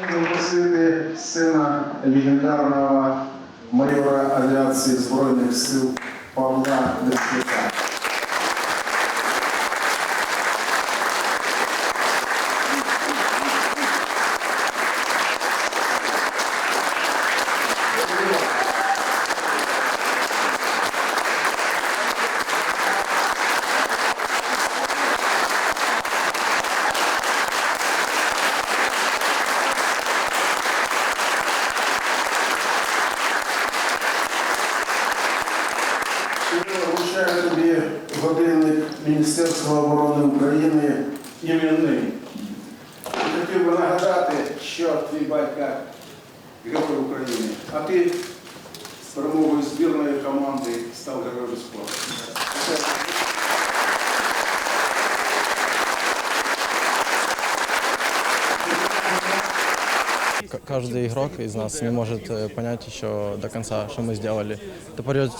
Запросити сина легендарного майора авіації Збройних сил Павла Дерев'яка. Вручаю тобі годинник Міністерства оборони України іменний. Хотів би нагадати, що твій батька герой України, а ти з перемогою збірної команди став героєм спорту. Це К- Каждый игрок из нас не может э, понять еще до конца, что мы сделали. Это пройдет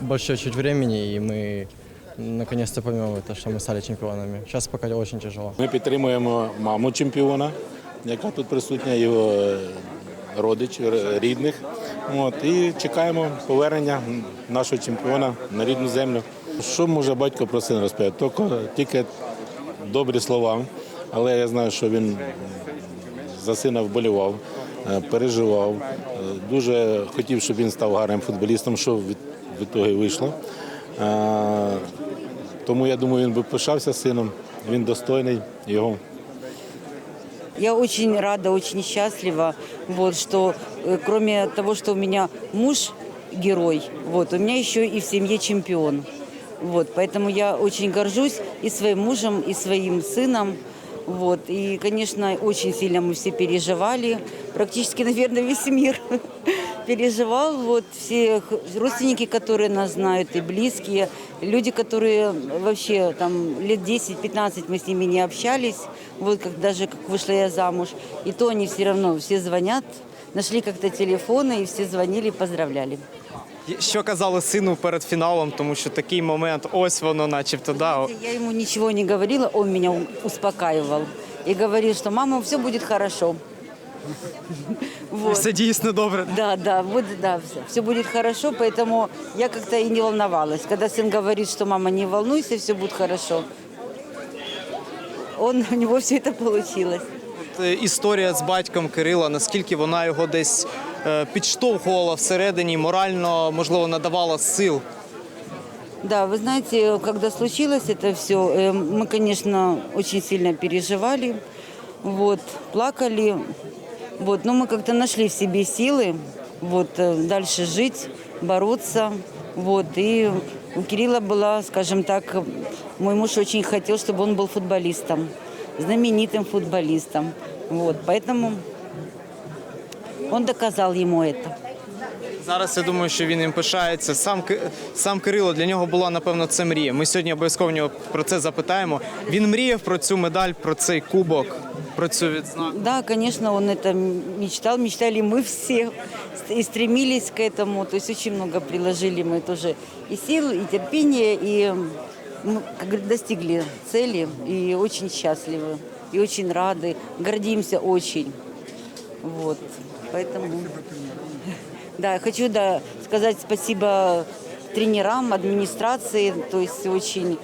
больше чуть времени, и мы наконец-то поймем это, что мы стали чемпионами. Сейчас пока очень тяжело. Ми підтримуємо маму чемпіона, яка тут присутня, його е, родичів, р- рідних. От, і чекаємо повернення нашого чемпіона на рідну землю. Що може батько про сина розповідати? Тільки, тільки добрі слова, але я знаю, що він за сина вболівав, е, переживав. Е, Дуже хотів, щоб він став гарним футболістом, що від, від того і вийшло. Е, Тому я думаю, він би пишався сином. Він достойний його. Я очень рада, очень счастлива, вот, что э, кроме того, что у меня муж герой, вот, у меня еще и в семье чемпион. Вот, поэтому я очень горжусь и своим мужем, и своим сыном. Вот, и, конечно, очень сильно мы все переживали. Практически, наверное, весь мир переживал. Вот, все х- родственники, которые нас знают, и близкие, люди, которые вообще там лет 10-15 мы с ними не общались. Вот как даже как вышла я замуж. И то они все равно все звонят, нашли как-то телефоны и все звонили, поздравляли. Що казали сину перед фіналом, тому що такий момент, ось воно, начебто, да. Я ему ничего не говорила, он меня у- успокаивал. И говорил, что мама, все будет хорошо. Вот. Все дійсно добре. Да, да, вот, да, все, все будет хорошо, поэтому я как-то и не волновалась. Когда сын говорит, что мама, не волнуйся, все будет хорошо. Он, у него все это получилось. От, е, Історія з батьком Кирила, наскільки вона його десь е, підштовхувала всередині, морально, можливо, надавала сил. Да, вы знаете, когда случилось это все, мы, конечно, очень сильно переживали, вот, плакали, вот, но мы как-то нашли в себе силы, вот, э, дальше жить, бороться, вот, и у Кирилла была, скажем так, мой муж очень хотел, чтобы он был футболистом, знаменитым футболистом, вот, поэтому он доказал ему это. Зараз я думаю, що він їм пишається. Сам Ки- сам Кирило для нього була напевно це мрія. Ми сьогодні обов'язково в нього про це запитаємо. Він мріяв про цю медаль, про цей кубок, про цю відзнаку. Да, конечно, он это мечтал, мечтали мы все и стремились к этому. То есть очень много приложили мы тоже и сил, и терпения, и ну, как говорят, достигли цели и очень счастливы, и очень рады, гордимся очень. Вот, поэтому... Да, хочу да, сказать спасибо тренерам, администрации, то есть очень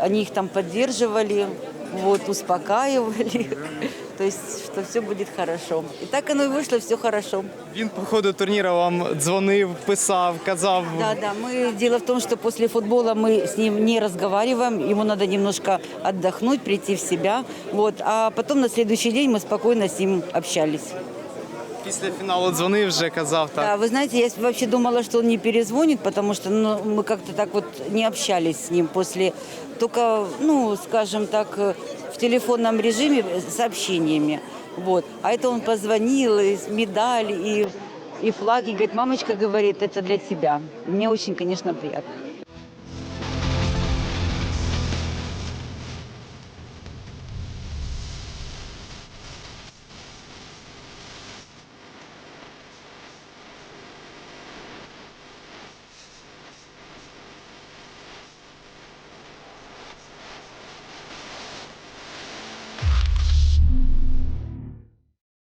они их там поддерживали, вот, успокаивали, то есть, что все будет хорошо. И так оно и вышло, все хорошо. Він по ходу турніру вам дзвонив, писав, казав. Да, да, мы, дело в том, что после футбола мы с ним не разговариваем, ему надо немножко отдохнуть, прийти в себя, вот, а потом на следующий день мы спокойно с ним общались. Після фіналу дзвонив вже, казав так. Да, вы знаете, я вообще думала, что он не перезвонит, потому что ну, мы как-то так вот не общались с ним после, только, ну, скажем так, э, в телефонном режиме э, сообщениями. Вот. А это он позвонил, и с медаль, и, и флаг, и говорит, мамочка говорит, это для тебя. Мне очень, конечно, приятно.